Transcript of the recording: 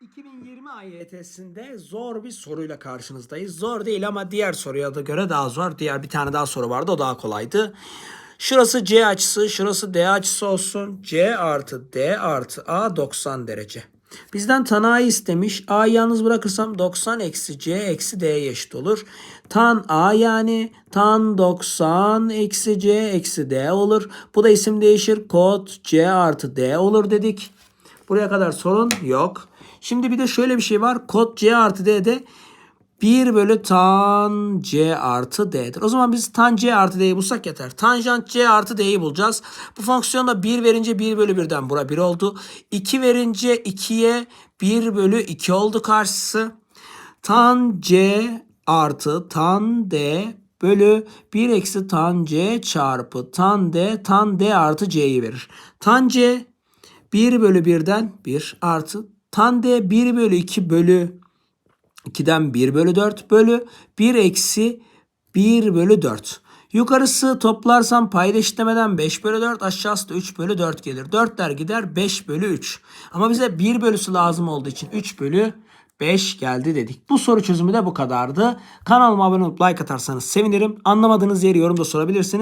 2020 AYT'sinde zor bir soruyla karşınızdayız. Zor değil ama diğer soruya da göre daha zor. Diğer bir tane daha soru vardı o daha kolaydı. Şurası C açısı, şurası D açısı olsun. C artı D artı A 90 derece. Bizden tan A'yı istemiş. A'yı yalnız bırakırsam 90 eksi C eksi D'ye eşit olur. Tan A yani tan 90 eksi C eksi D olur. Bu da isim değişir. Kod C artı D olur dedik. Buraya kadar sorun yok. Şimdi bir de şöyle bir şey var. Kod C artı D'de 1 bölü tan C artı D'dir. O zaman biz tan C artı D'yi bulsak yeter. Tanjant C artı D'yi bulacağız. Bu fonksiyonda 1 verince 1 bölü 1'den bura 1 oldu. 2 verince 2'ye 1 bölü 2 oldu karşısı. Tan C artı tan D bölü 1 eksi tan C çarpı tan D tan D artı C'yi verir. Tan C 1 bölü 1'den 1 artı tan D 1 bölü 2 bölü 2'den 1 bölü 4 bölü 1 eksi 1 bölü 4. Yukarısı toplarsam payda eşitlemeden 5 bölü 4 aşağısı da 3 bölü 4 gelir. 4'ler gider 5 bölü 3. Ama bize 1 bölüsü lazım olduğu için 3 bölü 5 geldi dedik. Bu soru çözümü de bu kadardı. Kanalıma abone olup like atarsanız sevinirim. Anlamadığınız yeri yorumda sorabilirsiniz.